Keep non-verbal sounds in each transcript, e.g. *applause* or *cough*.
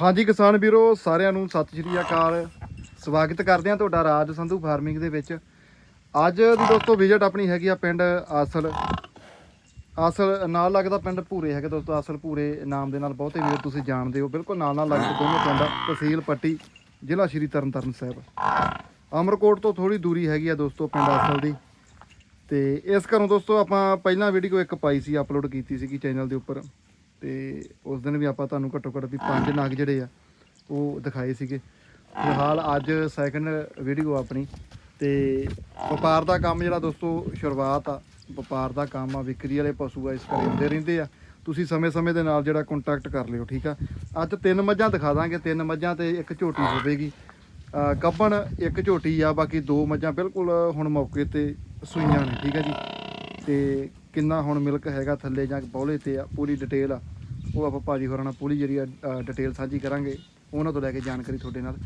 ਹਾਂਜੀ ਕਿਸਾਨ ਵੀਰੋ, ਸਾਰਿਆਂ ਨੂੰ ਸਤਿ ਸ਼੍ਰੀ ਅਕਾਲ। ਸਵਾਗਤ ਕਰਦੇ ਹਾਂ ਤੁਹਾਡਾ ਰਾਜ ਸੰਧੂ ਫਾਰਮਿੰਗ ਦੇ ਵਿੱਚ। ਅੱਜ ਦੀ ਦੋਸਤੋ ਵਿਜ਼ਿਟ ਆਪਣੀ ਹੈਗੀ ਆ ਪਿੰਡ ਆਸਲ। ਆਸਲ ਨਾਲ ਲੱਗਦਾ ਪਿੰਡ ਭੂਰੇ ਹੈਗਾ ਦੋਸਤੋ, ਆਸਲ ਭੂਰੇ ਨਾਮ ਦੇ ਨਾਲ ਬਹੁਤੇ ਵੀਰ ਤੁਸੀਂ ਜਾਣਦੇ ਹੋ। ਬਿਲਕੁਲ ਨਾਲ ਨਾਲ ਲੱਗਦੇ ਦੋਨੋਂ ਪਿੰਡ ਤਹਿਸੀਲ ਪੱਟੀ, ਜ਼ਿਲ੍ਹਾ ਸ਼੍ਰੀ ਤਰਨਤਾਰਨ ਸਾਹਿਬ। ਅਮਰਕੋਟ ਤੋਂ ਥੋੜੀ ਦੂਰੀ ਹੈਗੀ ਆ ਦੋਸਤੋ ਪਿੰਡ ਆਸਲ ਦੀ। ਤੇ ਇਸ ਘਰੋਂ ਦੋਸਤੋ ਆਪਾਂ ਪਹਿਲਾਂ ਵੀਡੀਓ ਇੱਕ ਪਾਈ ਸੀ ਅਪਲੋਡ ਕੀਤੀ ਸੀਗੀ ਚੈਨਲ ਦੇ ਉੱਪਰ। ਤੇ ਉਸ ਦਿਨ ਵੀ ਆਪਾਂ ਤੁਹਾਨੂੰ ਘੱਟੋ ਘੱਟ ਵੀ ਪੰਜ ਨਗ ਜਿਹੜੇ ਆ ਉਹ ਦਿਖਾਏ ਸੀਗੇ। ਫਿਲਹਾਲ ਅੱਜ ਸੈਕੰਡ ਵੀਡੀਓ ਆਪਣੀ ਤੇ ਵਪਾਰ ਦਾ ਕੰਮ ਜਿਹੜਾ ਦੋਸਤੋ ਸ਼ੁਰੂਆਤ ਆ। ਵਪਾਰ ਦਾ ਕੰਮ ਆ ਵਿਕਰੀ ਵਾਲੇ ਪਸ਼ੂ ਆ ਇਸ ਘਰੇ ਹੁੰਦੇ ਰਹਿੰਦੇ ਆ। ਤੁਸੀਂ ਸਮੇਂ-ਸਮੇਂ ਦੇ ਨਾਲ ਜਿਹੜਾ ਕੰਟੈਕਟ ਕਰ ਲਿਓ ਠੀਕ ਆ? ਅੱਜ ਤਿੰਨ ਮੱਝਾਂ ਦਿਖਾ ਦਾਂਗੇ ਤਿੰਨ ਮੱਝਾਂ ਤੇ ਇੱਕ ਝੋਟੀ ਹੋਵੇਗੀ। ਗੱਭਣ ਇੱਕ ਝੋਟੀ ਆ ਬਾਕੀ ਦੋ ਮੱਝਾਂ ਬਿਲਕੁਲ ਹੁਣ ਮੌਕੇ ਤੇ ਸੂਈਆਂ ਨੇ ਠੀਕ ਆ ਜੀ? ਤੇ ਕਿੰਨਾ ਹੁਣ ਮਿਲਕ ਹੈਗਾ ਥੱਲੇ ਜਾਂ ਬੌਲੇ ਤੇ ਆ, ਪੂਰੀ ਡਿਟੇਲ ਆ। ਉਹ ਆਪਾਂ ਭਾਜੀ ਹੋਰਾਂ ਨਾਲ ਪੂਰੀ ਜਿਹੜੀ ਆ ਡਿਟੇਲ ਸਾਂਝੀ ਕਰਾਂਗੇ। ਉਹਨਾਂ ਤੋਂ ਲੈ ਕੇ ਜਾਣਕਾਰੀ ਤੁਹਾਡੇ ਨਾਲ।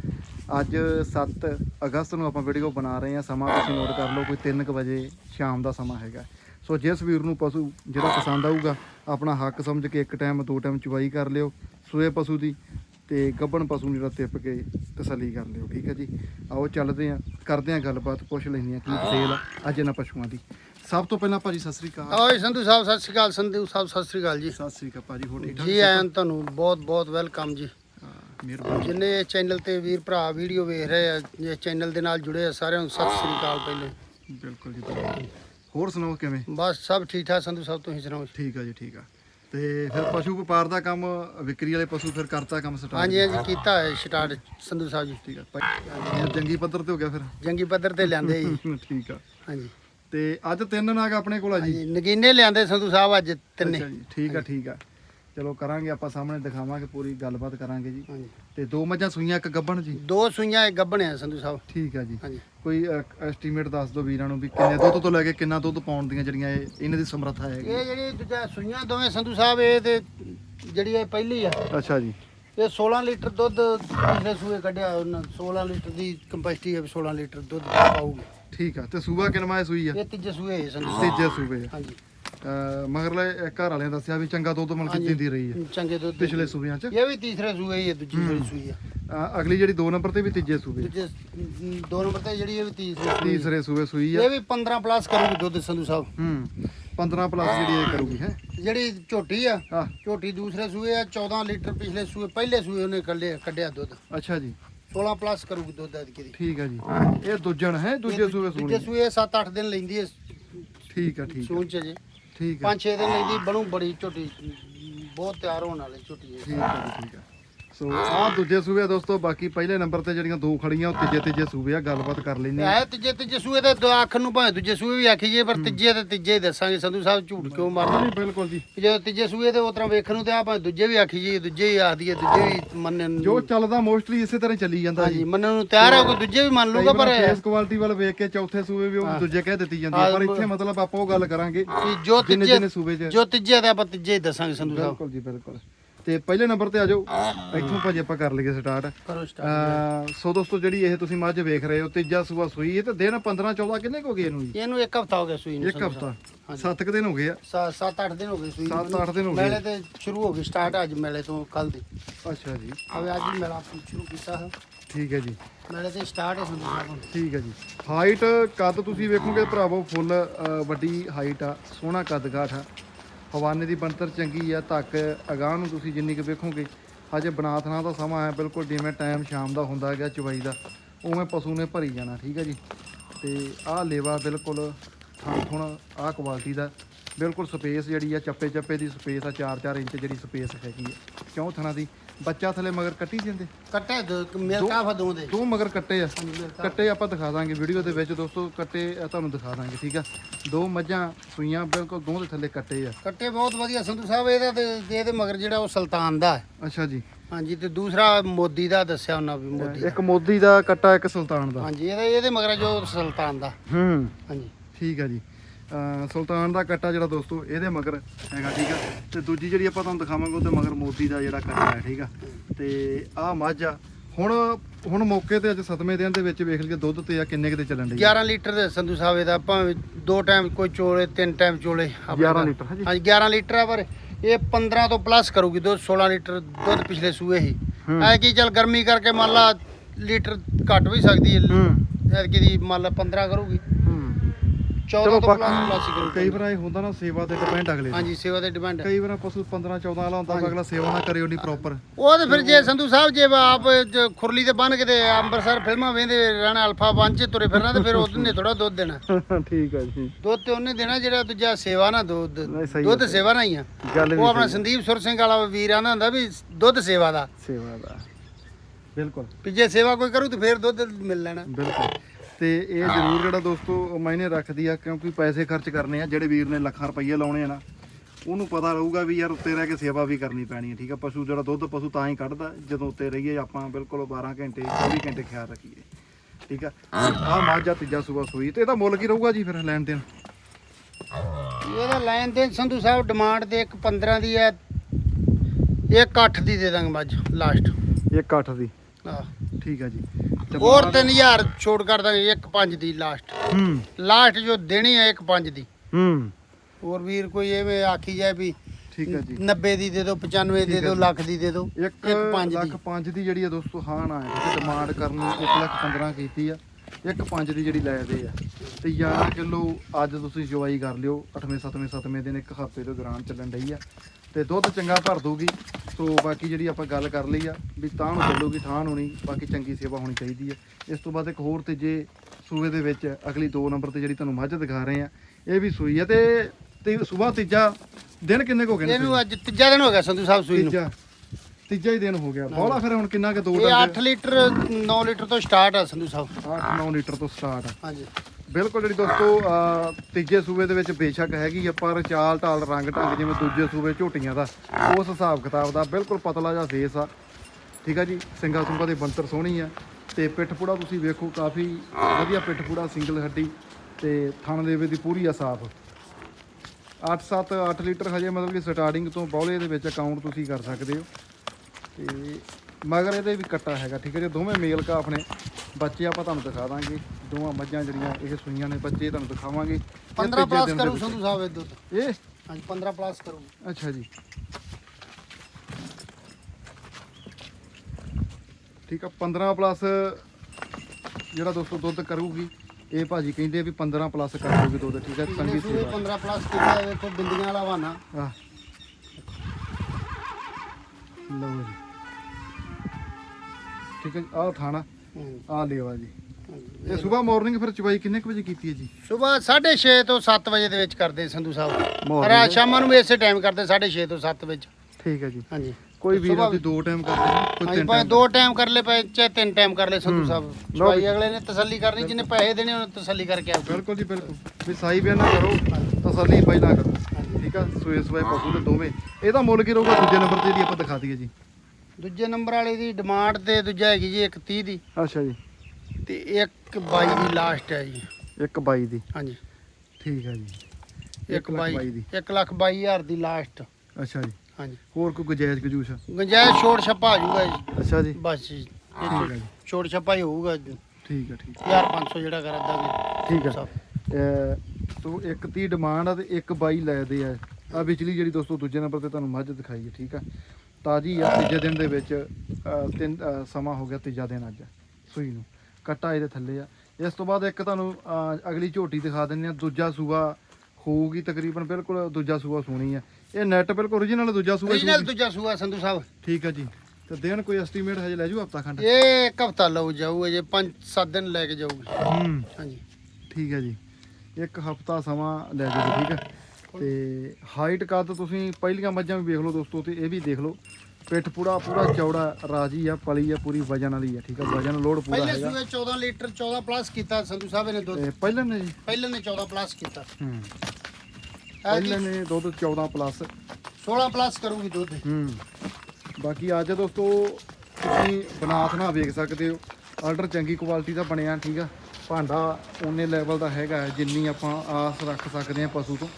ਅੱਜ 7 ਅਗਸਤ ਨੂੰ ਆਪਾਂ ਵੀਡੀਓ ਬਣਾ ਰਹੇ ਹਾਂ। ਸਮਾਂ ਤੁਸੀਂ ਨੋਟ ਕਰ ਲਓ, ਕੋਈ 3:00 ਵਜੇ ਸ਼ਾਮ ਦਾ ਸਮਾਂ ਹੈਗਾ। ਸੋ ਜਿਸ ਵੀਰ ਨੂੰ ਪਸ਼ੂ ਜਿਹੜਾ ਪਸੰਦ ਆਊਗਾ, ਆਪਣਾ ਹੱਕ ਸਮਝ ਕੇ ਇੱਕ ਟਾਈਮ ਦੋ ਟਾਈਮ ਚੁਵਾਈ ਕਰ ਲਿਓ, ਸੂਏ ਪਸ਼ੂ ਦੀ ਤੇ ਗੱਭਣ ਪਸ਼ੂ ਨੂੰ ਜਿਹੜਾ ਤਿੱਪ ਕੇ ਤਸੱਲੀ ਕਰ ਲਿਓ, ਠੀਕ ਹੈ ਜੀ? ਆਓ ਚੱਲਦੇ ਆਂ ਕਰਦੇ ਆਂ ਗੱਲਬਾਤ, ਪੁੱਛ ਲੈਂਦੇ ਆਂ ਕੀ ਸੇਲ ਅੱਜ ਇਹਨਾਂ ਪਸ਼ੂਆਂ ਦੀ। ਸਭ ਤੋਂ ਪਹਿਲਾਂ ਭਾਜੀ ਸਤਿ ਸ੍ਰੀ ਅਕਾਲ। ਓਏ ਸੰਧੂ ਸਾਹਿਬ ਸਤਿ ਸ਼੍ਰੀ ਅਕਾਲ ਸੰਧੂ ਸਾਹਿਬ ਸਤਿ ਸ਼੍ਰੀ ਅਕਾਲ ਜੀ। ਸਤਿ ਸ੍ਰੀ ਅਕਾਲ ਭਾਜੀ ਹੋਰ ਠੀਕ ਠਾਕ ਜੀ ਆਇਆਂ ਤੁਹਾਨੂੰ ਬਹੁਤ ਬਹੁਤ ਵੈਲਕਮ ਜੀ। ਮਿਹਰਬਾਨੀ। ਜਿੰਨੇ ਇਹ ਚੈਨਲ ਤੇ ਵੀਰ ਭਰਾ ਵੀਡੀਓ ਵੇਖ ਰਹੇ ਆ ਇਹ ਚੈਨਲ ਦੇ ਨਾਲ ਜੁੜੇ ਆ ਸਾਰਿਆਂ ਨੂੰ ਸਤਿ ਸ਼੍ਰੀ ਅਕਾਲ ਪਹਿਲੇ। ਬਿਲਕੁਲ ਜੀ ਬਿਲਕੁਲ। ਹੋਰ ਸੁਣਾਓ ਕਿਵੇਂ? ਬਸ ਸਭ ਠੀਕ ਠਾਕ ਸੰਧੂ ਸਾਹਿਬ ਤੁਸੀਂ ਸੁਣਾਓ ਠੀਕ ਆ ਜੀ ਠੀਕ ਆ। ਤੇ ਫਿਰ ਪਸ਼ੂ ਵਪਾਰ ਦਾ ਕੰਮ ਵਿਕਰੀ ਵਾਲੇ ਪਸ਼ੂ ਫਿਰ ਕਰਤਾ ਕੰਮ ਸਟਾਰਟ ਹਾਂਜੀ ਹਾਂਜੀ ਕੀਤਾ ਹੈ ਸਟਾਰਟ ਸੰਧੂ ਸਾਹਿਬ ਜੀ। ਠੀਕ ਆ ਭਾਈ ਇਹ ਜੰਗੀ ਪੱਧਰ ਤੇ ਹੋ ਗਿਆ ਫਿਰ। ਜੰਗੀ ਪੱਧਰ ਤੇ ਲਿਆਂਦੇ ਜੀ। ਠੀਕ ਆ। ਹਾਂਜੀ। ਤੇ ਅੱਜ ਤਿੰਨ ਨਾਗ ਆਪਣੇ ਕੋਲ ਆ ਜੀ। ਨਗੀਨੇ ਲਿਆਂਦੇ ਸੰਧੂ ਸਾਹਿਬ ਅੱਜ ਤਿੰਨੇ। ਅੱਛਾ ਜੀ ਠੀਕ ਆ ਠੀਕ ਆ। ਚਲੋ ਕਰਾਂਗੇ ਆਪਾਂ ਸਾਹਮਣੇ ਦਿਖਾਵਾਂਗੇ ਪੂਰੀ ਗੱਲਬਾਤ ਕਰਾਂਗੇ ਜੀ। ਤੇ ਦੋ ਮੱਝਾਂ ਸੂਈਆਂ ਇੱਕ ਗੱਭਣ ਜੀ? ਦੋ ਸੂਈਆਂ ਇੱਕ ਗੱਭਣੇ ਆ ਸੰਧੂ ਸਾਹਿਬ। ਠੀਕ ਆ ਜੀ। ਕੋਈ ਐਸਟੀਮੇਟ ਦੱਸ ਦਿਓ ਵੀਰਾਂ ਨੂੰ ਵੀ ਕਿੰਨੇ ਦੁੱਧ ਤੋਂ ਲੈ ਕੇ ਕਿੰਨਾ ਦੁੱਧ ਪਾਉਣ ਦੀਆਂ ਜਿਹੜੀਆਂ ਇਹ ਇਹਨਾਂ ਦੀ ਸਮਰੱਥਾ ਹੈਗੀ। ਇਹ ਜਿਹੜੀ ਦੂਜਾ ਸੂਈਆਂ ਦੋਵੇਂ ਸੰਧੂ ਸਾਹਿਬ ਇਹ ਤੇ ਜਿਹੜੀ ਇਹ ਪਹਿਲੀ ਆ। ਅੱਛਾ ਜੀ। ਇਹ 16 ਲੀਟਰ ਦੁੱਧ ਪਿਛਲੇ ਸੂਏ ਕੱਢਿਆ ਉਹਨਾਂ 16 ਲੀਟਰ ਦੀ ਕੰਪੈਸਿਟੀ ਹੈ ਵੀ 16 ਲੀਟਰ ਦੁੱਧ ਪਾਊਗੀ। ਠੀਕ ਆ ਤੇ ਸੂਬਾ ਕਿਨਮਾ ਸੂਈ ਆ? ਇਹ ਤੀਜੇ ਸੂਏ ਹੈ ਸਾਹਿਬ ਤੀਜੇ ਸੂਬੇ ਆ। ਹਾਂਜੀ। ਮਗਰਲੇ ਘਰ ਵਾਲਿਆਂ ਦੱਸਿਆ ਵੀ ਚੰਗਾ ਦੁੱਧ ਮਲ ਕੇ। ਦਿੰਦੀ ਰਹੀ ਹੈ ਚੰਗੇ ਦੁੱਧ ਪਿਛਲੇ ਸੂਬਿਆਂ 'ਚ। ਇਹ ਵੀ ਤੀਸਰੇ ਸੂਏ ਹੀ ਹੈ। ਦੂਜੀ ਸੂਈ ਅਹ ਅਗਲੀ ਜਿਹੜੀ 2 ਨੰਬਰ ਤੇ ਵੀ ਤੀਜੇ ਸੂਬੇ ਦੋ ਨੰਬਰ ਤੇ ਜਿਹੜੀ ਇਹ ਵੀ ਤੀਸਰੇ। ਤੀਸਰੇ ਸੂਬੇ ਸੂਈ ਆ। ਇਹ ਵੀ 15 ਪਲੱਸ ਕਰੂਗੀ ਦੁੱਧ ਸੰਧੂ ਸਾਹਿਬ। ਹੂੰ 15 ਪਲੱਸ ਜਿਹੜੀ ਇਹ ਕਰੂਗੀ ਹੈ? ਜਿਹੜੀ ਝੋਟੀ ਆ ਆ ਝੋਟੀ ਦੂਸਰੇ ਸੂਏ ਆ 14 ਲੀਟਰ ਪਿਛਲੇ ਸੂਏ ਪਹਿਲੇ ਸੂਏ ਉਹਨੇ ਕੱਢਿਆ ਕੱਢਿਆ ਦੁੱਧ। ਅੱਛਾ ਜੀ। 16 ਪਲੱਸ ਕਰੂਗੀ ਦੁੱਧ ਅੱਜ ਦੀ। ਠੀਕ ਆ ਜੀ। ਇਹ ਦੂਜਣ ਹੈ ਦੂਜੇ ਦੂਜੇ ਸੂਣੀ ਸੂਏ 7-8 ਦਿਨ ਲੈਂਦੀ ਹੈ ਠੀਕ ਆ ਠੀਕ ਆ। ਸੂਣ ਚ ਜੇ। ਠੀਕ ਆ। 5-6 ਦਿਨ ਲੈਂਦੀ ਬਣੂ ਬੜੀ ਝੋਟੀ ਬਹੁਤ ਤਿਆਰ ਹੋਣ ਵਾਲੀ ਝੋਟੀ ਹੈ ਠੀਕ ਜੀ ਠੀਕ ਆ। ਸੋ ਆ ਦੂਜੇ ਸੂਬੇ ਆ ਦੋਸਤੋ ਬਾਕੀ ਪਹਿਲੇ ਨੰਬਰ ਤੇ ਜਿਹੜੀਆਂ ਦੋ ਖੜੀਆਂ ਉਹ ਤੀਜੇ ਤੀਜੇ ਸੂਬੇ ਆ ਗੱਲਬਾਤ ਕਰ ਲੈਂਦੇ ਆ ਹੈ ਤੀਜੇ ਤੀਜੇ ਸੂਏ ਤੇ ਦੋ ਆਖਰ ਨੂੰ ਭਾਵੇਂ ਦੂਜੇ ਸੂਏ ਵੀ ਆਖੀਏ ਪਰ ਤੀਜੇ ਤੇ ਤੀਜੇ ਹੀ ਦੱਸਾਂਗੇ। ਸੰਧੂ ਸਾਹਿਬ ਝੂਠ ਕਿਉਂ ਮਾਰਨਾ ਨਹੀਂ ਬਿਲਕੁਲ ਜੀ। ਜਦੋਂ ਤੀਜੇ ਸੂਏ ਤੇ ਉਸ ਤਰ੍ਹਾਂ ਵੇਖਣ ਨੂੰ ਤੇ ਆ ਭਾਵੇਂ ਦੂਜੇ ਵੀ ਆਖੀ ਜੀ ਦੂਜੇ ਹੀ ਆਖਦੀ ਹੈ ਦੂਜੇ ਵੀ ਮੰਨਣ ਨੂੰ- ਜੋ ਚੱਲਦਾ ਮੋਸਟਲੀ ਇਸੇ ਤਰ੍ਹਾਂ ਚੱਲੀ ਜਾਂਦਾ ਹਾਂਜੀ ਜੀ। ਮੰਨਣ ਨੂੰ ਤਿਆਰ ਹੈ ਕੋਈ ਦੂਜੇ ਵੀ ਮੰਨ ਲੂਗਾ ਪਰ ਫੇਸ ਕੁਆਲਿਟੀ ਵੱਲ ਵੇਖ ਕੇ ਚੌਥੇ ਸੂਬੇ ਵੀ ਉਹ ਦੂਜੇ ਕਹਿ ਦਿੱਤੀ ਜਾਂਦੀ ਪਰ ਇੱਥੇ ਮਤਲਬ ਆਪਾਂ ਉਹ ਗੱਲ ਕਰਾਂਗੇ ਕਿ ਜੋ ਜਿੰਨੇ ਤੀਜੇ ਜਿੰਨੇ ਸੂਬੇ 'ਚ। ਜੋ ਤੀਜੇ ਤੇ ਆਪਾਂ ਤੀਜੇ ਹੀ ਦੱਸਾਂਗੇ ਸੰਧੂ ਸਾਹਿਬ। ਬਿਲਕੁਲ ਜੀ ਬਿਲਕੁਲ। ਤੇ ਪਹਿਲੇ ਨੰਬਰ ਤੇ ਆ ਜਾਓ। ਇੱਥੋਂ ਭਾਜੀ ਆਪਾਂ ਕਰ ਲਈਏ ਸਟਾਰਟ ਕਰੋ ਸਟਾਰਟ ਸੋ ਦੋਸਤੋ ਜਿਹੜੀ ਇਹ ਤੁਸੀਂ ਮੱਝ ਵੇਖ ਰਹੇ ਹੋ ਤੀਜਾ ਸੂਆ ਸੂਈ ਇਹ ਤੇ ਦਿਨ 15 14 ਕਿੰਨੇ ਕੁ ਹੋ ਗਏ ਇਹਨੂੰ ਜੀ? ਇਹਨੂੰ ਇੱਕ ਹਫਤਾ ਹੋ ਗਿਆ ਸੂਈ ਨੂੰ ਇੱਕ ਹਫਤਾ। 7 ਕੁ ਦਿਨ ਹੋ ਗਏ ਆ। 7-8 ਦਿਨ ਹੋ ਗਏ ਸੂਈ ਨੂੰ। ਸੱਤ ਅੱਠ ਦਿਨ ਹੋ ਗਏ। ਮੇਲੇ ਤੇ ਸ਼ੁਰੂ ਹੋ ਗਈ ਸਟਾਰਟ ਅੱਜ ਮੇਲੇ ਤੋਂ ਕੱਲ ਦੀ। ਅੱਛਾ ਜੀ। ਅਵੇ ਅੱਜ ਹੀ ਮੇਲਾ ਸ਼ੁਰੂ ਕੀਤਾ ਹੈ। ਠੀਕ ਹੈ ਜੀ। ਮੇਲੇ ਤੇ ਸਟਾਰਟ ਹੈ ਹੁਣ। ਠੀਕ ਹੈ ਜੀ। ਹਾਈਟ ਕੱਦ ਤੁਸੀਂ ਵੇਖੋਗੇ ਭਰਾਵੋ ਫੁੱਲ ਵੱਡੀ ਹਾਈਟ ਆ ਸੋਹਣਾ ਕੱਦ ਕਾਠ ਆ। ਹਵਾਨੇ ਦੀ ਬਣਤਰ ਚੰਗੀ ਆ ਤੱਕ ਅਗਾਹ ਨੂੰ ਤੁਸੀਂ ਜਿੰਨੀ ਕੁ ਵੇਖੋਗੇ, ਹਜੇ ਬਨਾਥਨਾ ਦਾ ਸਮਾਂ ਹੈ, ਬਿਲਕੁਲ ਜਿਵੇਂ ਟਾਈਮ ਸ਼ਾਮ ਦਾ ਹੁੰਦਾ ਹੈਗਾ ਚਵਾਈ ਦਾ, ਉਵੇਂ ਪਸ਼ੂ ਨੇ ਭਰੀ ਜਾਣਾ, ਠੀਕ ਹੈ ਜੀ। ਤੇ ਆਹ ਲੇਵਾ ਬਿਲਕੁਲ ਥਣ ਥੁਣ, ਆਹ ਕੁਆਲਿਟੀ ਦਾ, ਬਿਲਕੁਲ ਸਪੇਸ ਜਿਹੜੀ ਆ ਚੱਪੇ ਚੱਪੇ ਦੀ ਸਪੇਸ ਆ 4-4 ਇੰਚ ਜਿਹੜੀ ਸਪੇਸ ਹੈਗੀ ਆ ਕਿਉਂ ਥਣਾ ਦੀ। ਬੱਚਾ ਥਲੇ ਮਗਰ ਕੱਟੀ ਜਾਂਦੇ ਕੱਟੇ ਦੋ ਮੇਲ ਕਾਫਾ ਦੋ ਦੇ। ਦੋ ਮਗਰ ਕੱਟੇ ਆ। ਕੱਟੇ ਆਪਾਂ ਦਿਖਾ ਦਾਂਗੇ ਵੀਡੀਓ ਦੇ ਵਿੱਚ ਦੋਸਤੋ ਕੱਟੇ ਤੁਹਾਨੂੰ ਦਿਖਾ ਦਾਂਗੇ ਠੀਕ ਆ? ਦੋ ਮੱਝਾਂ ਸੂਈਆਂ ਬਿਲਕੁਲ ਦੋ ਦੇ ਥੱਲੇ ਕੱਟੇ ਆ। ਕੱਟੇ ਬਹੁਤ ਵਧੀਆ ਸੰਧੂ ਸਾਹਿਬ ਇਹਦਾ ਤੇ ਇਹਦੇ ਮਗਰ ਜਿਹੜਾ ਉਹ ਸੁਲਤਾਨ ਦਾ ਅੱਛਾ ਜੀ। ਹਾਂਜੀ ਤੇ ਦੂਸਰਾ ਮੋਦੀ ਦਾ ਦੱਸਿਆ ਉਹਨਾਂ ਵੀ ਮੋਦੀ। ਇੱਕ ਮੋਦੀ ਦਾ ਕੱਟਾ ਇੱਕ ਸੁਲਤਾਨ ਦਾ। ਹਾਂਜੀ ਇਹਦੇ ਇਹਦੇ ਮਗਰ ਜੋ ਸੁਲਤਾਨ ਦਾ। ਹੂੰ। ਹਾਂਜੀ। ਠੀਕ ਆ ਜੀ। ਸੁਲਤਾਨ ਦਾ ਕੱਟਾ ਜਿਹੜਾ ਦੋਸਤੋ ਇਹਦੇ ਮਗਰ ਹੈਗਾ ਠੀਕ ਆ? ਤੇ ਦੂਜੀ ਜਿਹੜੀ ਆਪਾਂ ਤੁਹਾਨੂੰ ਦਿਖਾਵਾਂਗੇ ਉਹਦੇ ਮਗਰ ਮੋਦੀ ਦਾ ਜਿਹੜਾ ਕੱਟਾ ਹੈ ਠੀਕ ਆ? ਤੇ ਆਹ ਮੱਝ ਆ। ਹੁਣ ਹੁਣ ਮੌਕੇ ਤੇ ਅੱਜ ਸਤਵੇਂ ਦਿਨ ਦੇ ਵਿੱਚ ਵੇਖ ਲਈਏ ਦੁੱਧ ਤੇ ਆ ਕਿੰਨੇ ਕਿਤੇ ਚੱਲਣ ਡਈ ਆ? 11 ਲੀਟਰ ਦੇ ਸੰਧੂ ਸਾਹਿਬ ਇਹਦਾ ਭਾਵੇਂ ਦੋ ਟਾਈਮ ਕੋਈ ਚੋਲੇ ਤਿੰਨ ਟਾਈਮ ਚੋਲੇ ਆਪਣੇ 11 ਘਰ। ਲੀਟਰ ਹਾਂਜੀ। ਹਾਂਜੀ 11 ਲੀਟਰ ਆ ਪਰ ਇਹ 15 ਤੋਂ ਪਲੱਸ ਕਰੂਗੀ ਦੁੱਧ 16 ਲੀਟਰ ਦੁੱਧ ਪਿਛਲੇ ਸੂਏ ਹੀ। ਐ ਕੀ ਚੱਲ ਗਰਮੀ ਕਰਕੇ ਮੰਨ ਲਾ ਲੀਟਰ ਘੱਟ ਵੀ ਸਕਦੀ ਹੈ ਹੂੰ। ਐਤਕੀ ਦੀ ਮੰਨ ਲਾ 15 ਕਰੂਗੀ। 14 ਚਲੋ ਤੋਂ ਪਲੱਸ ਪਲੱਸ ਕਈ ਵਾਰ ਇਹ ਹੁੰਦਾ ਨਾ ਸੇਵਾ ਤੇ ਡਿਪੈਂਡ ਅਗਲੇ ਦਾ। ਹਾਂਜੀ ਸੇਵਾ ਤੇ ਡਿਪੈਂਡ ਕਈ ਵਾਰ ਪਸ਼ੂ 15 14 ਵਾਲਾ ਹੁੰਦਾ ਅਗਲਾ ਸੇਵਾ ਨਾ ਕਰੇ ਉਹਨੀ ਪ੍ਰੋਪਰ ਉਹ ਤੇ ਫਿਰ ਜੇ ਸੰਧੂ ਸਾਹਿਬ ਜੇ ਆਪ ਜ- ਖੁਰਲੀ ਤੇ ਬੰਨ ਕੇ ਤੇ ਅੰਮ੍ਰਿਤਸਰ ਫਿਲਮਾਂ ਵੇਂਦੇ ਰਹਿਣਾ ਅਲਫਾ ਵਨ ਚ ਤੁਰੇ ਫਿਰਨਾ ਤੇ ਫਿਰ ਉਹਨੇ ਥੋੜਾ ਦੁੱਧ ਦੇਣਾ। *laughs* ਠੀਕ ਹੈ ਜੀ। ਦੁੱਧ ਤੇ ਉਹਨੇ ਦੇਣਾ ਜਿਹੜਾ ਦੂਜਾ ਸੇਵਾ ਨਾ ਦੁੱਧ। ਨਹੀਂ, ਸਹੀ ਦੁੱਧ। ਸੇਵਾ ਨਾ ਹੀ ਆ। ਗੱਲ ਉਹ ਆਪਣਾ। ਸੰਦੀਪ ਸੁਰ ਸਿੰਘ ਵਾਲਾ ਵੀਰ ਆਂਦਾ ਹੁੰਦਾ ਵੀ ਦੁੱਧ ਸੇਵਾ ਦਾ। ਸੇਵਾ ਦਾ। ਬਿਲਕੁਲ। ਵੀ ਜੇ ਸੇਵਾ ਕੋਈ ਕਰੂ ਤੇ ਫਿਰ ਦੁੱਧ ਮਿਲ ਲੈਣਾ। ਬਿਲਕੁਲ। ਤੇ ਇਹ ਜ਼ਰੂਰ ਜਿਹੜਾ ਦੋਸਤੋ ਮਾਇਨੇ ਰੱਖਦੀ ਆ ਕਿਉਂਕਿ ਪੈਸੇ ਖਰਚ ਕਰਨੇ ਆ ਜਿਹੜੇ ਵੀਰ ਨੇ ਲੱਖਾਂ ਰੁਪਏ ਲਾਉਣੇ ਆ ਨਾ ਉਹਨੂੰ ਪਤਾ ਰਹੂਗਾ ਵੀ ਯਾਰ ਉੱਤੇ ਰਹਿ ਕੇ ਸੇਵਾ ਵੀ ਕਰਨੀ ਪੈਣੀ ਹੈ ਠੀਕ ਆ? ਪਸ਼ੂ ਜਿਹੜਾ ਦੁੱਧ ਪਸ਼ੂ ਤਾਂ ਹੀ ਕੱਢਦਾ ਜਦੋਂ ਉੱਤੇ ਰਹੀਏ ਆਪਾਂ ਬਿਲਕੁਲ 12 ਘੰਟੇ 24 ਘੰਟੇ ਖਿਆਲ ਰੱਖੀਏ ਠੀਕ ਆ? ਆਹ ਮਾਝਾ ਤੀਜਾ ਸੂਆ ਸੂਈ ਤੇ ਇਹਦਾ ਮੁੱਲ ਕੀ ਰਹੂਗਾ ਜੀ ਫਿਰ ਲੈਣ ਦੇਣ? ਇਹਦਾ ਲੈਣ ਦੇਣ ਸੰਧੂ ਸਾਹਿਬ ਡਿਮਾਂਡ ਤੇ ਇੱਕ 15 ਦੀ ਹੈ ਇੱਕ 8 ਦੀ ਦੇ ਦਾਂਗੇ ਮੱਝ ਲਾਸਟ ਇੱਕ 8 ਦੀ। ਆਹ ਠੀਕ ਆ ਜੀ। ਹੋਰ ਬਾਅਦ- 3000 ਛੋਟ ਕਰ ਦਾਂਗੇ ਇੱਕ 5 ਦੀ ਲਾਸਟ ਹੂੰ। ਲਾਸਟ ਜੋ ਦੇਣੀ ਹੈ ਇੱਕ 5 ਦੀ। ਹੂੰ। ਹੋਰ ਵੀਰ ਕੋਈ ਐਵੇਂ ਆਖੀ ਜਾਏ ਵੀ ਠੀਕ ਆ ਜੀ। 90 ਦੀ ਦੇ ਦਿਓ 95 ਦੇ ਹੈ ਦਿਓ। ਲੱਖ ਦੀ ਦੇ ਦਿਓ ਇੱਕ ਇੱਕ ਪੰਜ ਲੱਖ ਦੀ। ਪੰਜ ਦੀ ਜਿਹੜੀ ਆ ਦੋਸਤੋ ਹਾਂ ਨਾ ਹੈ ਡਿਮਾਂਡ ਕਰਨੀ 1 ਲੱਖ 15 ਕੀਤੀ ਆ। ਇੱਕ ਪੰਜ ਦੀ ਜਿਹੜੀ ਲੈਦੇ ਆ। ਤੇ 11 ਕਿਲੋ ਅੱਜ ਤੁਸੀਂ ਜਵਾਈ ਕਰ ਲਿਓ 8ਵੇਂ 7ਵੇਂ 7ਵੇਂ ਦਿਨ ਇੱਕ ਹਫ਼ਤੇ ਤੋਂ ਗ੍ਰਾਂਟ ਚੱਲਣ ਡਈ ਆ। ਤੇ ਦੁੱਧ ਚੰਗਾ ਭਰ ਦੂਗੀ। ਸੋ ਬਾਕੀ ਜਿਹੜੀ ਆਪਾਂ ਗੱਲ ਕਰ ਲਈ ਆ ਵੀ ਤਾਂ ਨੂੰ ਚੱਲੂਗੀ ਥਾਂ ਨਹੀਂ ਬਾਕੀ ਚੰਗੀ ਸੇਵਾ ਹੋਣੀ ਚਾਹੀਦੀ ਆ। ਇਸ ਤੋਂ ਬਾਅਦ ਇੱਕ ਹੋਰ ਤੇ ਜੇ ਸੂਏ ਦੇ ਵਿੱਚ ਅਗਲੀ 2 ਨੰਬਰ ਤੇ ਜਿਹੜੀ ਤੁਹਾਨੂੰ ਮੱਝ ਦਿਖਾ ਰਹੇ ਆ ਇਹ ਵੀ ਸੂਈ ਆ ਤੇ ਤੇ ਸਵੇਰ ਤੀਜਾ ਦਿਨ ਕਿੰਨੇ ਕੁ ਹੋ ਗਏ ਨੇ ਇਹਨੂੰ ਅੱਜ ਤੀਜਾ ਦਿਨ ਹੋ ਗਿਆ ਸੰਧੂ ਸਾਹਿਬ ਸੂਈ ਨੂੰ। ਤੀਜਾ ਤੀਜਾ ਹੀ ਦਿਨ ਹੋ ਗਿਆ। ਬੋਲਾ ਫਿਰ ਹੁਣ ਕਿੰਨਾ ਕਿ ਦੋ ਇਹ 8 ਡੰਗੇ ਲੀਟਰ 9 ਲੀਟਰ ਤੋਂ ਸਟਾਰਟ ਆ ਸੰਧੂ ਸਾਹਿਬ। 8-9 ਲੀਟਰ ਤੋਂ ਸਟਾਰਟ ਆ। ਹਾਂਜੀ। ਬਿਲਕੁਲ ਜਿਹੜੀ ਦੋਸਤੋ ਅਹ, ਤੀਜੇ ਸੂਬੇ ਦੇ ਵਿੱਚ ਬੇਸ਼ੱਕ ਹੈਗੀ ਆ ਪਰ ਚਾਲ ਢਾਲ ਰੰਗ ਢੰਗ ਜਿਵੇਂ ਦੂਜੇ ਸੂਬੇ ਝੋਟੀਆਂ ਦਾ ਉਸ ਹਿਸਾਬ ਕਿਤਾਬ ਦਾ ਬਿਲਕੁਲ ਪਤਲਾ ਜਿਹਾ ਫੇਸ ਆ। ਠੀਕ ਆ ਜੀ ਸਿੰਗਾ ਸੁੰਗਾ ਦੀ ਬੰਤਰ ਸੋਹਣੀ ਆ ਤੇ ਪਿੱਠ ਪੂੜਾ ਤੁਸੀਂ ਵੇਖੋ ਕਾਫੀ ਵਧੀਆ ਪਿੱਠ ਪੂੜਾ ਸਿੰਗਲ ਹੱਡੀ ਤੇ ਥਣ ਦੇਵੇ ਦੀ ਪੂਰੀ ਆ ਸਾਫ਼। 8-7 8 ਲੀਟਰ ਹਜੇ ਮਤਲਬ ਕਿ ਸਟਾਰਟਿੰਗ ਤੋਂ ਬੌਲੇ ਦੇ ਵਿੱਚ ਅਕਾਊਂਟ ਤੁਸੀਂ ਕਰ ਸਕਦੇ ਹੋ। ਤੇ ਮਗਰ ਇਹਦੇ ਵੀ ਕੱਟਾ ਹੈਗਾ ਠੀਕ ਹੈ ਜੀ? ਦੋਵੇਂ ਮੇਲ ਕਾਫ ਨੇ ਬੱਚੇ ਆਪਾਂ ਤੁਹਾਨੂੰ ਦਿਖਾ ਦਾਂਗੇ। ਦੋਵਾਂ ਮੱਝਾਂ ਜਿਹੜੀਆਂ ਇਹ ਸੂਈਆਂ ਨੇ ਬੱਚੇ ਤੁਹਾਨੂੰ ਦਿਖਾਵਾਂਗੇ। ਇਹ 15 ਤੀਜੇ ਪਲੱਸ ਦਿਨ ਦੇ ਕਰੂ ਵਿੱਚ। ਸੰਧੂ ਸਾਹਿਬ ਇਹ ਦੁੱਧ ਇਹ? ਹਾਂਜੀ 15 ਪਲੱਸ ਕਰੂ। ਅੱਛਾ ਜੀ। ਠੀਕ ਆ 15 ਪਲੱਸ ਜਿਹੜਾ ਦੋਸਤੋ ਦੁੱਧ ਕਰੂਗੀ ਇਹ ਭਾਜੀ ਕਹਿੰਦੇ ਆ ਵੀ 15 ਪਲੱਸ ਕਰ ਦੂਗੀ ਦੁੱਧ ਠੀਕ ਹੈ? ਪਿਛਲੇ ਚੰਗੀ ਸੂਏ ਸੇਵਾ। 15 ਪਲੱਸ ਕੀਤਾ ਹੈ, ਵੇਖੋ ਬਿੰਦੀਆਂ ਵਾਲਾ ਵਾਨਾ ਆਹ। ਲਓ ਜੀ। ਠੀਕ ਹੈ ਆਹ ਥਾਣਾ ਆਹ ਲੇਵਾ ਜੀ। ਤੇ ਸਵੇਰ ਮਾਰਨਿੰਗ ਫਿਰ ਚਵਾਈ ਕਿੰਨੇ ਕੁ ਵਜੇ ਕੀਤੀ ਹੈ ਜੀ? ਸਵੇਰ 6:30 ਤੋਂ 7 ਵਜੇ ਦੇ ਵਿੱਚ ਕਰਦੇ ਸੰਧੂ ਸਾਹਿਬ। ਰਾਤ ਸ਼ਾਮਾਂ ਨੂੰ ਵੀ ਇਸੇ ਟਾਈਮ ਕਰਦੇ 6:30 ਤੋਂ 7 ਵਿੱਚ। ਠੀਕ ਹੈ ਜੀ। ਹਾਂਜੀ। ਕੋਈ ਵੀਰ ਦੀ ਦੋ ਟਾਈਮ ਕਰਦੇ ਨੇ ਕੋਈ ਤਿੰਨ ਟਾਈਮ ਦੋ ਟਾਈਮ ਕਰ ਲੈ ਪਏ ਚਾਹੇ ਤਿੰਨ ਟਾਈਮ ਕਰ ਲੈ ਸੰਧੂ ਸਾਹਿਬ। ਵੀ। ਅਗਲੇ ਨੇ ਤਸੱਲੀ ਕਰਨੀ ਜਿਹਨੇ ਪੈਸੇ ਦੇਣੇ ਉਹਨੇ ਤਸੱਲੀ ਕਰਕੇ ਆਉ ਬਿਲਕੁਲ ਜੀ ਬਿਲਕੁਲ। ਵੀ ਸਾਈ ਬਿਆਨ ਨਾ ਕਰੋ ਤਸੱਲੀ ਪਹਿਲਾਂ ਕਰੋ। ਠੀਕ ਆ ਸੂਏ ਸੂਏ ਪਸ਼ੂ ਦੇ ਦੋਵੇਂ। ਇਹਦਾ ਮੁੱਲ ਕੀ ਰਹੂਗਾ? ਦੂਜੇ ਨੰਬਰ ਤੇ ਜਿਹੜੀ ਆਪਾਂ ਦਿਖਾ ਦਈਏ ਜੀ। ਦੂਜੇ ਨੰਬਰ ਵਾਲੇ ਦੀ ਡਿਮਾਂਡ ਤੇ ਦੂਜਾ ਹੈਗੀ ਜੀ ਇੱਕ 30 ਦੀ। ਅੱਛਾ ਜੀ। ਤੇ ਇੱਕ 22 ਦੀ ਲਾਸਟ ਹੈ ਜੀ। ਇੱਕ 22 ਦੀ। ਹਾਂਜੀ। ਠੀਕ ਹੈ ਜੀ। ਇੱਕ ਇੱਕ ਲੱਖ 22 ਬਾਈ ਦੀ। 1 ਲੱਖ 22 ਹਜ਼ਾਰ ਦੀ ਲਾਸਟ ਅੱਛਾ ਜੀ। ਹਾਂਜੀ। ਹੋਰ ਕੋਈ ਗੁਜਾਇਸ਼ ਗਜੂਸ਼? ਗੁੰਜਾਇਸ਼ ਛੋੜ ਛੱਪਾ ਆ ਜਾਊਗਾ ਜੀ। ਅੱਛਾ ਜੀ। ਬਸ ਜੀ। ਠੀਕ ਹੈ ਜੀ। ਛੋੜ ਛੱਪਾ ਹੀ ਹੋਊਗਾ ਜੀ। ਠੀਕ ਹੈ ਠੀਕ 1500 ਜਿਹੜਾ ਕਰ ਦਾਂਗੇ ਠੀਕ ਹੈ। ਸਭ। ਅਹ ਸੋ ਇੱਕ 30 ਡਿਮਾਂਡ ਆ ਤੇ ਇੱਕ 22 ਲੈਦੇ ਆ। ਆ ਵਿਚਲੀ ਜਿਹੜੀ ਦੋਸਤੋ ਦੂਜੇ ਨੰਬਰ ਤੇ ਤੁਹਾਨੂੰ ਮੱਝ ਦਿਖਾਈ ਹੈ ਠੀਕ ਆ ਤਾਜੀ ਆ ਤੀਜੇ ਦਿਨ ਦੇ ਵਿੱਚ ਤਿੰਨ ਸਮਾਂ ਹੋ ਗਿਆ ਤੀਜਾ ਦਿਨ ਅੱਜ ਸੂਈ ਨੂੰ। ਕੱਟਾ ਇਹਦੇ ਥੱਲੇ ਆ। ਇਸ ਤੋਂ ਬਾਅਦ ਇੱਕ ਤੁਹਾਨੂੰ ਅਗਲੀ ਝੋਟੀ ਦਿਖਾ ਦਿੰਦੇ ਆ ਦੂਜਾ ਸੂਆ ਹੋਊਗੀ ਤਕਰੀਬਨ ਬਿਲਕੁਲ ਦੂਜਾ ਸੂਆ ਸੋਣੀ ਆ। ਇਹ ਨੈਟ ਬਿਲਕੁਲ ਓਰੀਜਨਲ ਦੂਜਾ ਸੂਆ ਹੀ ਓਰੀਜਨਲ। ਦੂਜਾ ਸੂਆ ਸੰਧੂ ਸਾਹਿਬ। ਠੀਕ ਆ ਜੀ। ਤੇ ਦਿਨ ਕੋਈ ਐਸਟੀਮੇਟ ਹਜੇ ਲੈ ਜੂ ਹਫਤਾ ਖੰਡ? ਇਹ ਇੱਕ ਹਫਤਾ ਲਊ ਜਾਊਗਾ ਜੇ 5-7 ਦਿਨ ਲੈ ਕੇ ਜਾਊਗੀ। ਹੂੰ। ਹਾਂਜੀ। ਠੀਕ ਹੈ ਜੀ। ਇੱਕ ਹਫਤਾ ਸਮਾਂ ਲੈ ਜਾਓ ਠੀਕ ਹੈ ਤੇ ਹਾਈਟ ਕੱਦ ਤੁਸੀਂ ਪਹਿਲੀਆਂ ਮੱਝਾਂ ਵੀ ਵੇਖ ਲਓ ਦੋਸਤੋ ਤੇ ਇਹ ਵੀ ਦੇਖ ਲਓ। ਪਿੱਠ ਪੂਰਾ ਪੂਰਾ ਚੌੜਾ ਰਾਜੀ ਆ ਪਲੀ ਆ ਪੂਰੀ ਵਜਨ ਵਾਲੀ ਆ ਠੀਕ ਆ? ਵਜਨ ਲੋਡ ਪੂਰਾ ਪਹਿਲੇ ਹੈਗਾ। ਸੂਏ 14 ਲੀਟਰ 14 ਪਲੱਸ ਕੀਤਾ ਸੰਧੂ ਸਾਹਿਬ ਨੇ ਦੁੱਧ। ਤੇ ਪਹਿਲਾਂ ਨੇ ਜੀ? ਪਹਿਲੇ ਨੇ 14 ਪਲੱਸ ਕੀਤਾ। ਹੂੰ। ਐਤਕੀ ਪਹਿਲਾਂ ਨੇ ਦੁੱਧ 14 ਪਲੱਸ 16 ਪਲੱਸ ਕਰੂਗੀ ਦੁੱਧ। ਹੂੰ। ਬਾਕੀ ਅੱਜ ਦੋਸਤੋ ਤੁਸੀਂ ਬਨਾਥ ਨਾ ਵੇਖ ਸਕਦੇ ਹੋ। ਆਰਡਰ ਚੰਗੀ ਕੁਆਲਿਟੀ ਦਾ ਬਣਿਆ ਠੀਕ ਆ? ਭਾਂਡਾ ਓਨੇ ਲੈਵਲ ਦਾ ਹੈਗਾ ਹੈ, ਜਿੰਨੀ ਆਪਾਂ ਆਸ ਰੱਖ ਸਕਦੇ ਹਾਂ ਪਸ਼ੂ ਤੋਂ।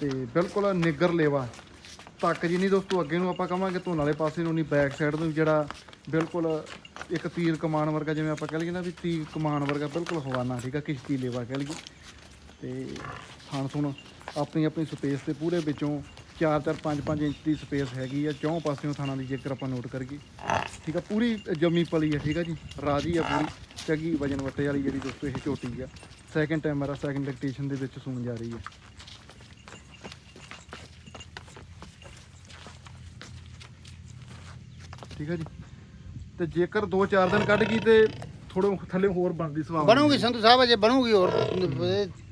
ਤੇ ਬਿਲਕੁਲ ਨਿੱਗਰ ਲੇਵਾ। ਤੱਕ ਜਿੰਨੀ ਦੋਸਤੋ, ਅੱਗੇ ਨੂੰ ਆਪਾਂ ਕਵਾਂਗੇ ਧੋਣ ਵਾਲੇ ਪਾਸੇ ਨੂੰ, ਨਹੀਂ ਬੈਕ ਸਾਈਡ ਨੂੰ ਵੀ ਜਿਹੜਾ ਬਿਲਕੁਲ ਇੱਕ ਤੀਰ ਕਮਾਨ ਵਰਗਾ, ਜਿਵੇਂ ਆਪਾਂ ਕਹਿ ਲਈਏ ਨਾ ਵੀ ਤੀਰ ਕਮਾਨ ਵਰਗਾ ਬਿਲਕੁਲ ਹਵਾਨਾ, ਠੀਕ ਆ, ਕਿਸ਼ਤੀ ਲੇਵਾ ਕਹਿ ਲਈਏ। ਤੇ ਥਾਣ ਸੁਣ, ਆਪਣੀ ਆਪਣੀ ਸਪੇਸ ਤੇ ਪੂਰੇ ਵਿੱਚੋਂ 4-4 5-5 ਇੰਚ ਦੀ ਸਪੇਸ ਹੈਗੀ ਆ, ਚੌਂ ਪਾਸਿਓਂ ਥਾਣਾ ਦੀ ਜੇਕਰ ਆਪਾਂ ਨੋਟ ਕਰੀਏ। ਠੀਕ ਆ, ਪੂਰੀ ਜੰਮੀ ਪਲੀ ਆ, ਠੀਕ ਆ ਜੀ, ਰਾਜੀ ਆ ਪੂਰੀ, ਚੰਗੀ ਵਜਨ ਵੱਟੇ ਵਾਲੀ ਜਿਹੜੀ ਦੋਸਤੋ ਇਹ ਝੋਟੀ ਆ। ਸੈਕਿੰਡ ਟਾਈਮ ਮੇਰਾ ਸੈਕਿੰਡ ਲੈਕਟੇਸ਼ਨ ਦੇ ਵਿੱਚ ਸੂਣ ਜਾ ਰਹੀ ਆ। ਠੀਕ ਆ ਜੀ। ਤੇ ਜੇਕਰ 2-4 ਦਿਨ ਕੱਢ ਗਈ ਤੇ ਥੋੜੇ ਥੱਲੇ ਹੋਰ ਬਣਦੀ ਸੁਭਾਅ ਬਣੂਗੀ ਸੰਧੂ ਸਾਹਿਬ ਅਜੇ ਬਣੂਗੀ ਹੋਰ।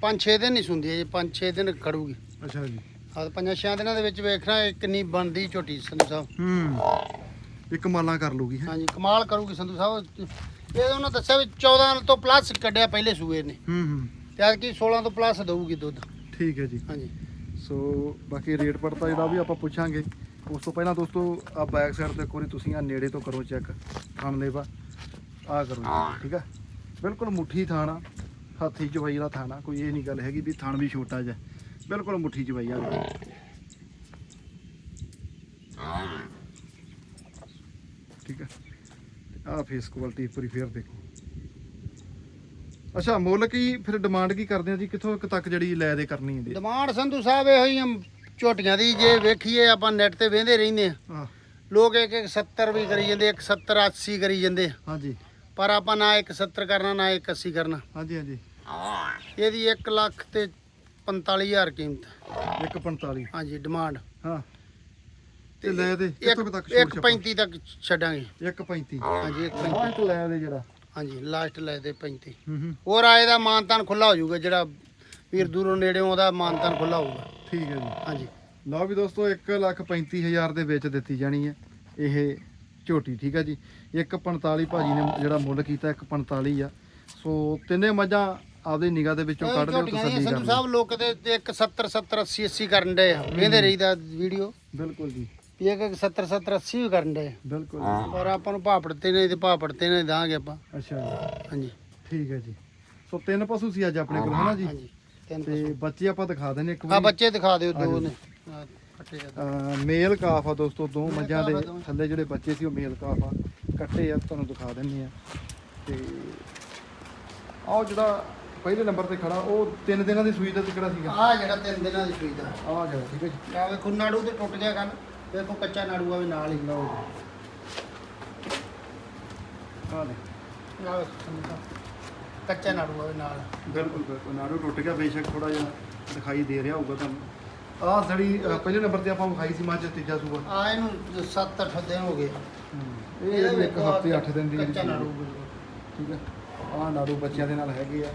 5-6 ਦਿਨ ਨਹੀਂ ਸੁਣਦੀ ਅਜੇ 5-6 ਦਿਨ ਖੜੂਗੀ। ਅੱਛਾ ਜੀ। ਆ ਪੰਜਾਂ ਛਿਆਂ ਦਿਨਾਂ ਦੇ ਵਿੱਚ ਵੇਖਣਾ ਇਹ ਕਿੰਨੀ ਬਣਦੀ ਝੋਟੀ ਸੰਧੂ ਸਾਹਿਬ। ਹੂੰ। ਇੱਕ ਮਾਲਾ ਕਰ ਲੂਗੀ ਹੈ। ਹਾਂਜੀ ਕਮਾਲ ਕਰੂਗੀ ਸੰਧੂ ਸਾਹਿਬ। ਇਹ ਉਹਨਾਂ ਦੱਸਿਆ ਵੀ 14 ਤੋਂ ਪਲੱਸ ਕੱਢਿਆ ਪਹਿਲੇ ਸੂਏ ਨੇ। ਹੂੰ ਹੂੰ। ਤੇ ਅੱਜ ਕੀ 16 ਤੋਂ ਪਲੱਸ ਦਊਗੀ ਦੁੱਧ। ਠੀਕ ਹੈ ਜੀ। ਹਾਂਜੀ। ਸੋ ਬਾਕੀ ਰੇਟ ਪੜਤਾ ਜਿਹੜਾ ਵੀ ਆਪਾਂ ਪੁੱਛਾਂਗੇ। ਉਸ ਤੋਂ ਪਹਿਲਾਂ ਦੋਸਤੋ ਆ ਬੈਕ ਸਾਈਡ ਤੇ ਇੱਕ ਵਾਰੀ ਤੁਸੀਂ ਆ ਨੇੜੇ ਤੋਂ ਕਰੋ ਚੈੱਕ ਥਣ ਦੇ ਵਾ ਆ ਕਰੋ ਜੀ, ਠੀਕ ਆ? ਬਿਲਕੁਲ ਮੁੱਠੀ ਥਾਣਾ ਹੱਥੀ ਚਵਾਈ ਵਾਲਾ ਥਾਣਾ ਕੋਈ ਇਹ ਨਹੀਂ ਗੱਲ ਹੈਗੀ ਵੀ ਥਣ ਵੀ ਛੋਟਾ ਜਿਹਾ। ਬਿਲਕੁਲ ਮੁੱਠੀ ਚਵਾਈ ਆ। ਠੀਕ ਆ? ਆ ਫੇਸ ਕੁਆਲਿਟੀ ਪੂਰੀ ਫੇਰ ਦੇਖੋ। ਅੱਛਾ ਮੁੱਲ ਕੀ ਫਿਰ ਡਿਮਾਂਡ ਕੀ ਕਰਦੇ ਆ ਜੀ? ਕਿੱਥੋਂ ਕੁ ਤੱਕ ਜਿਹੜੀ ਲੈ ਦੇ ਕਰਨੀ ਹੁੰਦੀ ਡਿਮਾਂਡ ਸੰਧੂ ਸਾਹਿਬ ਇਹੋ ਹੀ ਆ ਝੋਟੀਆਂ ਦੀ ਜੇ ਵੇਖੀਏ ਆਪਾਂ ਨੈਟ ਤੇ ਵੇਂਦੇ ਰਹਿੰਦੇ ਆ ਲੋਕ ਇੱਕ ਇੱਕ 70 ਵੀ ਕਰੀ ਜਾਂਦੇ ਇੱਕ 70 80 ਕਰੀ ਜਾਂਦੇ। ਹਾਂਜੀ। ਪਰ ਆਪਾਂ ਨਾ ਇੱਕ 70 ਕਰਨਾ ਨਾ ਇੱਕ 80 ਕਰਨਾ। ਹਾਂਜੀ ਹਾਂਜੀ। ਇਹਦੀ 1 ਲੱਖ ਤੇ 45000 ਕੀਮਤ। 145 ਹਾਂਜੀ ਡਿਮਾਂਡ ਹਾਂ। ਤੇ ਲੈ ਦੇ ਕੁ ਤੱਕ ਛੋਟ ਇੱਕ 35 ਤੱਕ ਛੱਡਾਂਗੇ। 135 ਹਾਂਜੀ ਇੱਕ 35 ਹਾਂ ਇੱਕ ਲੈ ਦੇ ਜਿਹੜਾ। ਹਾਂਜੀ ਲਾਸਟ ਲੈ ਦੇ 35 ਹੂੰ ਹੂੰ। ਹੋਰ ਆਏ ਦਾ ਮਾਨਤਾਨ ਖੁੱਲਾ ਹੋ ਜਾਊਗਾ ਜਿਹੜਾ ਵੀਰ ਦੂਰੋਂ ਨੇੜਿਓਂ ਉਹਦਾ ਮਾਨਤਾਨ ਖੁੱਲਾ ਹੋਊਗਾ। ਠੀਕ ਹੈ ਜੀ। ਹਾਂਜੀ। ਲਓ ਵੀ ਦੋਸਤੋ 135000 ਦੇ ਵਿੱਚ ਦਿੱਤੀ ਜਾਣੀ ਹੈ ਇਹ ਝੋਟੀ ਠੀਕ ਹੈ ਜੀ। 145 ਭਾਜੀ ਨੇ ਜਿਹੜਾ ਮੁੱਲ ਕੀਤਾ 145 ਆ। ਸੋ ਤਿੰਨੇ ਮੱਝਾਂ ਆਪਦੀ ਨਿਗਾਹ ਦੇ ਵਿੱਚੋਂ ਕੱਢ ਦੀਆਂ ਤਸੱਲੀ ਕਰ ਸਾਹਿਬ ਲੋਕ ਤੇ ਤੇ ਇੱਕ 70 70 80 80 ਕਰਨ ਦੇ ਆ। ਵੇਂਦੇ ਰਹੀਦਾ ਵੀਡੀਓ। ਬਿਲਕੁਲ ਜੀ। ਇੱਕ ਇੱਕ 70 70 80 ਵੀ ਕਰਨ ਦੇ ਬਿਲਕੁਲ ਜੀ। ਪਰ ਆਪਾਂ ਨੂੰ ਭਾਪੜ ਤੇ ਨਹੀਂ ਤੇ ਭਾਪੜ ਤੇ ਨਹੀਂ ਦਾਂਗੇ ਆਪਾਂ। ਅੱਛਾ ਜੀ। ਹਾਂਜੀ। ਠੀਕ ਹੈ ਜੀ। ਸੋ ਤਿੰਨ ਪਸ਼ੂ ਸੀ ਅੱਜ ਆਪਣੇ ਕੋਲ ਹਨਾ ਜੀ? ਹਾਂਜੀ ਤਿੰਨ ਤੇ ਬੱਚੇ ਆਪਾਂ ਦਿਖਾ ਦਿੰਨੇ ਇੱਕ ਆ ਵਾਰੀ। ਬੱਚੇ ਦਿਖਾ ਦਿਓ ਆ ਦੋ ਜਾਓ। ਨੇ। ਆਹ ਕੱਟੇ ਆ। ਅਹ ਮੇਲ ਕਾਫ ਆ ਦੋਸਤੋ ਦੋ ਮੱਝਾਂ ਦੇ। ਥੱਲੇ ਜਿਹੜੇ ਬੱਚੇ ਸੀ ਉਹ ਮੇਲ ਕਾਫ ਆ। ਕੱਟੇ ਆ ਤੁਹਾਨੂੰ ਦਿਖਾ ਦਿੰਨੇ ਆ ਤੇ ਆਹ ਜਿਹੜਾ ਪਹਿਲੇ ਨੰਬਰ ਤੇ ਖੜਾ ਉਹ ਤਿੰਨ ਦਿਨਾਂ ਦੀ ਸੂਈ ਦਾ ਤੇ ਕਿਹੜਾ ਸੀਗਾ? ਆਹ ਜਿਹੜਾ ਤਿੰਨ ਦਿਨਾਂ ਦੀ ਸੂਈ ਦਾ। ਆਹ ਜਿਹੜਾ ਠੀਕ ਹੈ ਜੀ। ਆ ਵੇਖੋ ਨਾੜੂ ਤੇ ਟੁੱਟ ਗਿਆ ਕੰਨ ਵੇਖੋ ਕੱਚਾ ਨਾੜੂ ਆ ਵੀ ਨਾਲ ਹੀ ਲਓ ਆਹ ਲੈ ਆਹ ਵੇਖੋ। ਕੱਚਾ ਨਾੜੂ ਆ ਨਾਲ। ਬਿਲਕੁਲ ਬਿਲਕੁਲ। ਨਾੜੂ ਟੁੱਟ ਗਿਆ ਬੇਸ਼ੱਕ ਥੋੜਾ ਜਿਹਾ ਦਿਖਾਈ ਦੇ ਰਿਹਾ ਹੋਊਗਾ ਤੁਹਾਨੂੰ। ਆਹ ਜਿਹੜੀ ਪਹਿਲੇ ਨੰਬਰ ਤੇ ਆਪਾਂ ਵਿਖਾਈ ਸੀ ਮੱਝ ਤੀਜਾ ਸੂਆ। ਆ ਇਹਨੂੰ 7-8 ਦਿਨ ਹੋ ਗਏ। ਇਹ ਇੱਕ ਵੇਖੋ ਹਫ਼ਤੇ 8 ਦਿਨ ਦੀ ਕੱਚਾ ਨਾੜੂ। ਬਿਲਕੁਲ। ਠੀਕ ਹੈ? ਆਹ ਨਾੜੂ ਬੱਚਿਆਂ ਦੇ ਨਾਲ ਹੈਗੇ ਆ।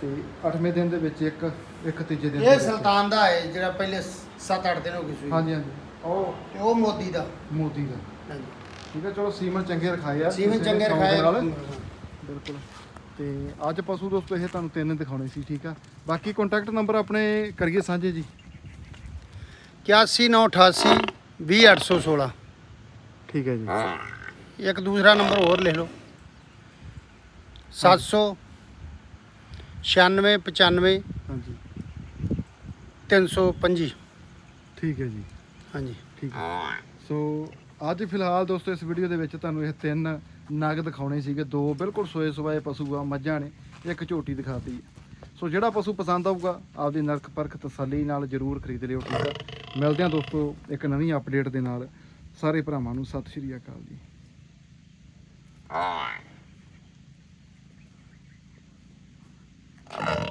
ਤੇ 8ਵੇਂ ਦਿਨ ਦੇ ਵਿੱਚ ਇੱਕ ਇੱਕ ਤੀਜੇ ਦਿਨ ਦੇ ਇਹ ਵਿੱਚ। ਸੁਲਤਾਨ ਦਾ ਹੈ ਜਿਹੜਾ ਪਹਿਲੇ 7-8 ਦਿਨ ਹੋ ਗਏ ਸੂਈ ਹਾਂਜੀ ਹਾਂਜੀ। ਉਹ ਤੇ ਉਹ ਮੋਦੀ ਦਾ। ਮੋਦੀ ਦਾ। ਹਾਂਜੀ। ਠੀਕ ਹੈ? ਚਲੋ ਸੀਮਨ ਚੰਗੇ ਰਖਾਏ ਆ। ਕਿਸੇ ਚੰਗੇ ਸ਼ੌਂਕ ਰਖਾਏ। ਨਾਲ। ਬਿਲਕੁਲ। ਤੇ ਅੱਜ ਪਸ਼ੂ ਦੋਸਤੋ ਇਹ ਤੁਹਾਨੂੰ ਤਿੰਨ ਦਿਖਾਉਣੇ ਸੀ ਠੀਕ ਆ? ਬਾਕੀ ਕੰਟੈਕਟ ਨੰਬਰ ਆਪਣੇ ਕਰੀਏ ਸਾਂਝੇ ਜੀ। 8198 20816 ਠੀਕ ਹੈ ਜੀ। ਇੱਕ ਦੂਸਰਾ ਨੰਬਰ ਹੋਰ ਲਿਖ ਲਓ। 700 96 95 ਹਾਂਜੀ। 325 ਠੀਕ ਹੈ ਜੀ। ਹਾਂਜੀ। ਠੀਕ ਹੈ। ਸੋ ਅੱਜ ਫਿਲਹਾਲ ਦੋਸਤੋ ਇਸ ਵੀਡੀਓ ਦੇ ਵਿੱਚ ਤੁਹਾਨੂੰ ਇਹ ਤਿੰਨ ਨਗ ਦਿਖਾਉਣੇ ਸੀਗੇ, ਦੋ ਬਿਲਕੁਲ ਸੋਏ ਸਵਾਏ ਪਸ਼ੂ ਆ, ਮੱਝਾਂ ਨੇ, ਇੱਕ ਝੋਟੀ ਦਿਖਾਤੀ ਹੈ। ਸੋ ਜਿਹੜਾ ਪਸ਼ੂ ਪਸੰਦ ਆਊਗਾ, ਆਪਦੀ ਨਰਕ ਪਰਖ ਤਸੱਲੀ ਨਾਲ ਜਰੂਰ ਖਰੀਦ ਲਿਓ, ਠੀਕ ਆ? ਮਿਲਦੇ ਹਾਂ ਦੋਸਤੋ ਇੱਕ ਨਵੀਂ ਅਪਡੇਟ ਦੇ ਨਾਲ। ਸਾਰੇ ਭਰਾਵਾਂ ਨੂੰ ਸਤਿ ਸ਼੍ਰੀ ਅਕਾਲ ਜੀ।